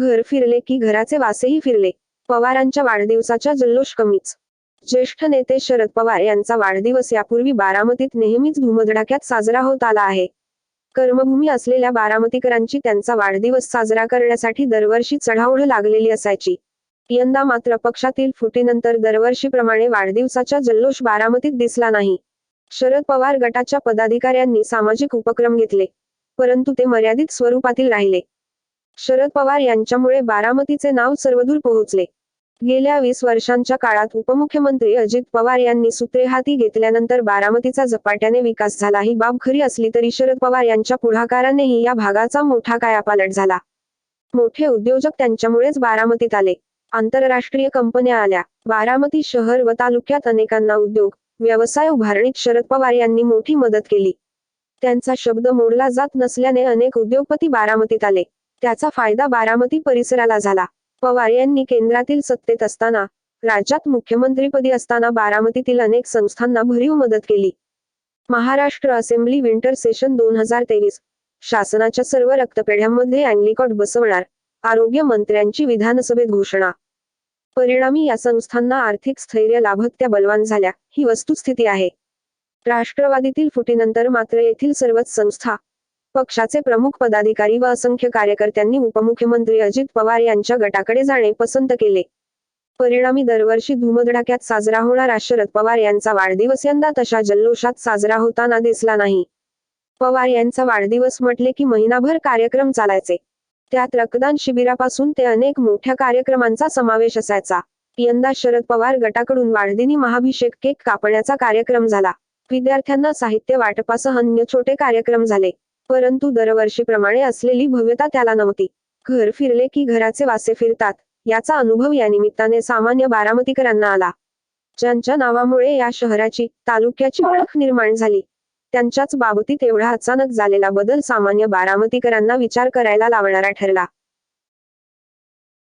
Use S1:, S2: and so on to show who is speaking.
S1: घर फिरले की घराचे वासेही फिरले. पवारांच्या वाढदिवसाच्या जल्लोष कमीच. ज्येष्ठ नेते शरद पवार यांचा वाढदिवस यापूर्वी बारामतीत नेहमीच धुमधडाक्यात साजरा होत आला आहे. कर्मभूमी असलेल्या बारामतीकरांची त्यांचा वाढदिवस साजरा करण्यासाठी दरवर्षी चढाओढ लागलेली असायची. यंदा मात्र पक्षातील फुटीनंतर दरवर्षीप्रमाणे वाढदिवसाचा जल्लोष बारामतीत दिसला नाही. शरद पवार गटाच्या पदाधिकाऱ्यांनी सामाजिक उपक्रम घेतले परंतु ते मर्यादित स्वरूपातील राहिले. शरद पवार यांच्यामुळे बारामतीचे नाव सर्वदूर पोहोचले. गेल्या वीस वर्षांच्या काळात उपमुख्यमंत्री अजित पवार यांनी सूत्रे हाती घेतल्यानंतर बारामतीचा झपाट्याने विकास झाला. ही बाब खरी असली तरी शरद पवार यांच्या पुढाकारानेही या भागाचा मोठा कायापालट झाला. मोठे उद्योजक त्यांच्यामुळेच बारामतीत आले. आंतरराष्ट्रीय कंपन्या आल्या. बारामती शहर व तालुक्यात अनेकांना उद्योग व्यवसाय उभारणीत शरद पवार यांनी मोठी मदत केली. त्यांचा शब्द मोडला जात नसल्याने अनेक उद्योगपती बारामतीत आले. त्याचा फायदा बारामती परिसराला झाला. पवार यांनी केंद्रातील सत्तेत असताना राज्यात मुख्यमंत्रीपदी असताना बारामतीतील अनेक संस्थांना भरीव मदत केली. महाराष्ट्र असेंब्ली विंटर सेशन दोन हजार तेवीस. शासनाच्या सर्व रक्तपेढ्यांमध्ये अँग्लिकॉट बसवणार आरोग्य मंत्र्यांची विधानसभेत घोषणा. परिणामी या संस्थांना आर्थिक स्थैर्य लाभत त्या बलवान झाल्या ही वस्तुस्थिती आहे. राष्ट्रवादीतील फुटीनंतर मात्र येथील सर्वच संस्था पक्षाचे प्रमुख पदाधिकारी व असंख्य कार्यकर्त्यांनी उपमुख्यमंत्री अजित पवार यांच्या गटाकडे जाणे पसंत केले. परिणामी दरवर्षी धुमधडाक्यात साजरा होणारा शरद पवार यांचा वाढदिवस यंदा तशा जल्लोषात साजरा होताना दिसला नाही. पवार यांचा वाढदिवस म्हटले की महिनाभर कार्यक्रम चालायचे. त्यात रक्तदान शिबिरापासून ते अनेक मोठ्या कार्यक्रमांचा समावेश असायचा. यंदा शरद पवार गटाकडून वाढदिनी महाभिषेक केक कापण्याचा कार्यक्रम झाला. विद्यार्थ्यांना साहित्य वाटपासह अन्य छोटे कार्यक्रम झाले. परंतु दरवर्षीप्रमाणे असलेली भव्यता त्याला नव्हती. घर फिरले की घराचे वासे फिरतात याचा अनुभव या निमित्ताने सामान्य बारामतीकरांना आला. ज्यांच्या नावामुळे या शहराची तालुक्याची ओळख निर्माण झाली. त्यांच्याच बाबतीत एवढा अचानक झालेला बदल सामान्य बारामतीकरांना विचार करायला लावणारा ठरला.